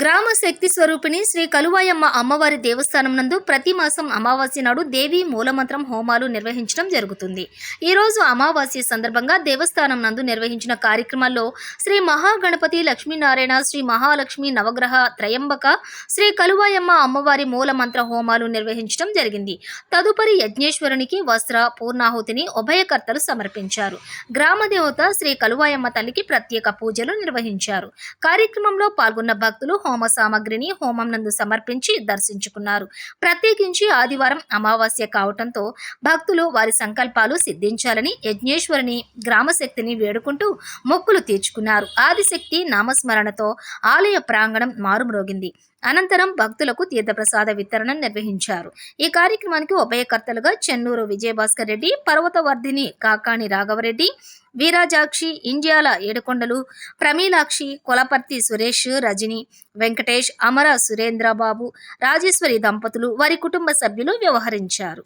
గ్రామ శక్తి స్వరూపిణి శ్రీ కలువాయమ్మ అమ్మవారి దేవస్థానం నందు ప్రతి మాసం అమావాస్య నాడు దేవి మూలమంత్రం హోమాలు నిర్వహించడం జరుగుతుంది. ఈరోజు అమావాస్య సందర్భంగా దేవస్థానం నందు నిర్వహించిన కార్యక్రమాల్లో శ్రీ మహాగణపతి లక్ష్మీనారాయణ శ్రీ మహాలక్ష్మి నవగ్రహ త్రయంబక శ్రీ కలువాయమ్మ అమ్మవారి మూలమంత్ర హోమాలు నిర్వహించడం జరిగింది. తదుపరి యజ్ఞేశ్వరునికి వస్త్ర పూర్ణాహుతిని ఉభయకర్తలు సమర్పించారు. గ్రామ దేవత శ్రీ కలువాయమ్మ తల్లికి ప్రత్యేక పూజలు నిర్వహించారు. కార్యక్రమంలో పాల్గొన్న భక్తులు హోమ సామగ్రిని హోమం నందు సమర్పించి దర్శించుకున్నారు. ప్రత్యేకించి ఆదివారం అమావాస్య కావటంతో భక్తులు వారి సంకల్పాలు సిద్ధించాలని యజ్ఞేశ్వరుని గ్రామశక్తిని వేడుకుంటూ మొక్కులు తీర్చుకున్నారు. ఆదిశక్తి నామస్మరణతో ఆలయ ప్రాంగణం మారుమ్రోగింది. అనంతరం భక్తులకు తీర్థప్రసాద వితరణ నిర్వహించారు. ఈ కార్యక్రమానికి ఉభయకర్తలుగా చెన్నూరు విజయభాస్కర్ రెడ్డి పర్వతవర్ధిని కాకాణి రాఘవరెడ్డి వీరాజాక్షి ఇండియాల ఏడుకొండలు ప్రమీలాక్షి కొలపర్తి సురేష్ రజని వెంకటేష్ అమర సురేంద్రబాబు రాజేశ్వరి దంపతులు వారి కుటుంబ సభ్యులు వ్యవహరించారు.